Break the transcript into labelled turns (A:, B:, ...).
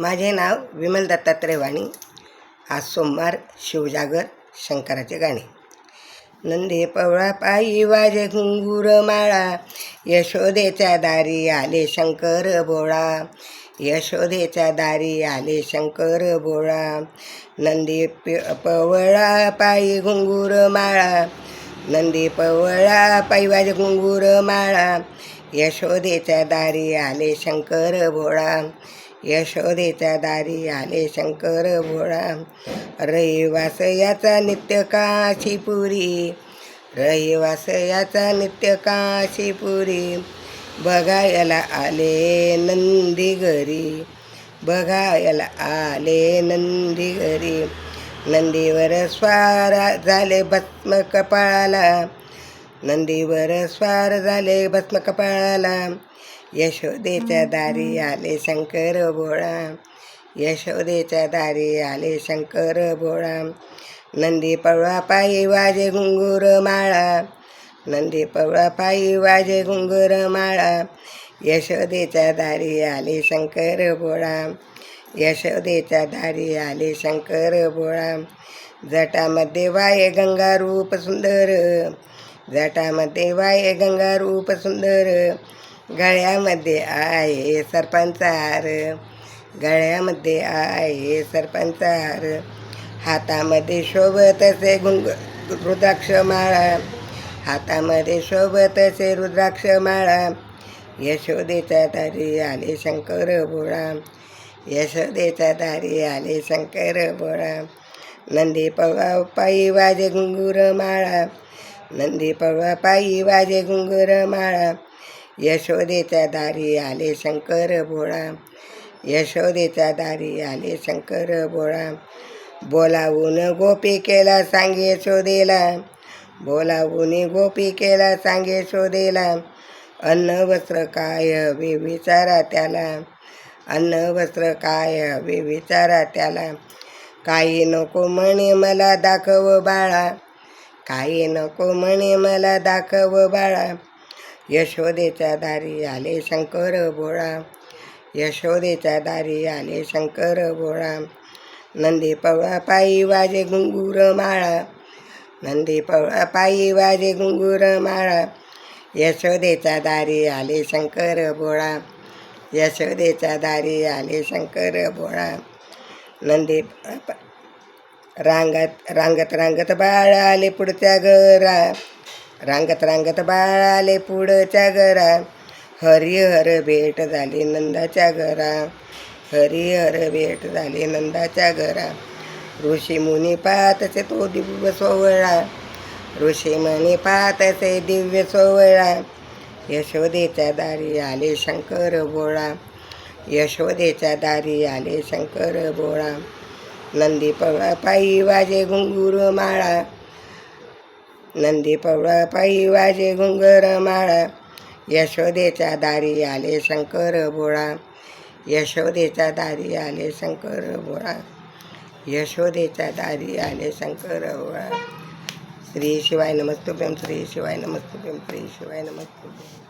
A: माझे नाव विमल दत्तात्रय वाणी आज सोमवार शिवजागर शंकराचे गाणे. नंदे पवळा पायी वाजे घुंगूर माळा. यशोदेच्या दारी आले शंकर बोळा. यशोदेच्या दारी आले शंकर बोळा. नंदी पवळा पायी घुंगूर माळा. नंदी पवळा पायी वाजे घुंगूर माळा. यशोदेच्या दारी आले शंकर भोळा यशोदेच्या दारी आले शंकर भोळा. रहिवास याचा नित्य काशीपुरी रहिवास याचा नित्य काशीपुरी बघायला आले नंदी घरी. बघायला आले नंदी घरी. नंदीवर स्वार झाले भस्म कपाळाला. नंदीवर स्वार झाले भस्म कपाळाला. यशोदेच्या दारी आले शंकर भोळा. यशोदेच्या दारी आले शंकर भोळा. नंदी पवळा पायी वाजे घुंगूर माळा. नंदी पवळा पायी वाजे घुंगूर माळा. यशोदेच्या दारी आले शंकर भोळा. यशोदेच्या दारी आले शंकर भोळा. जटामध्ये वाय गंगा रूप सुंदर. जटामध्ये वाय गंगा रूप सुंदर. गळ्यामध्ये आहे सरपंचा हार गळ्यामध्ये आहे सरपंचा हार हातामध्ये शोभत असे गुंग रुद्राक्ष माळा. हातामध्ये शोभत असे रुद्राक्ष माळा. यशोदेच्या दारी आले शंकर भोळा. यशोदेच्या दारी आले शंकर भोळा. नंदी पवा पायी वाजे घुंगूर माळा. नंदी पवा पायी वाजे घुंगूर माळा. यशोदेच्या दारी आले शंकर भोळा. यशोदेच्या दारी आले शंकर भोळा. बोलावून गोपी केला सांगे शोधेला बोलावून गोपी केला सांगे शोधेला अन्न वस्त्र काय हवे विचारा त्याला. अन्न वस्त्र काय हवे विचारा त्याला. काही नको म्हणे मला दाखव बाळा. काही नको म्हणे मला दाखव बाळा. यशोदेच्या दारी आले शंकर भोळा. यशोदेच्या दारी आले शंकर भोळा. नंदी पवळा पायी वाजे गुंगूर माळा. नंदी पवळा पायी वाजे गुंगूर माळा. यशोदेच्या दारी आले शंकर भोळा. यशोदेच्या दारी आले शंकर भोळा. नंदी रांगत रांगत रांगत बाळ आले पुढच्या घरा. रांगत रांगत बाळ आले पुढच्या घरा हरिहर भेट झाली नंदाच्या घरा हरिहर भेट झाली नंदाच्या घरा ऋषी मुनी पाहत तो दिव्य सोहळा. ऋषी मुनी पाहत दिव्य सोहळा. यशोदेच्या दारी आले शंकर भोळा. यशोदेच्या दारी आले शंकर भोळा. नंदी पायी वाजे घुंगूर माळा. नंदी पवळा पायी वाजे घुंगर माळा. यशोदेच्या दारी आले शंकर बोळा. यशोदेच्या दारी आले शंकर बोळा. यशोदेच्या दारी आले शंकर बोळा. श्री शिवाय नमस्तुभ्यम श्री शिवाय नमस्तुभ्यम श्री शिवाय नमस्तुभ्यम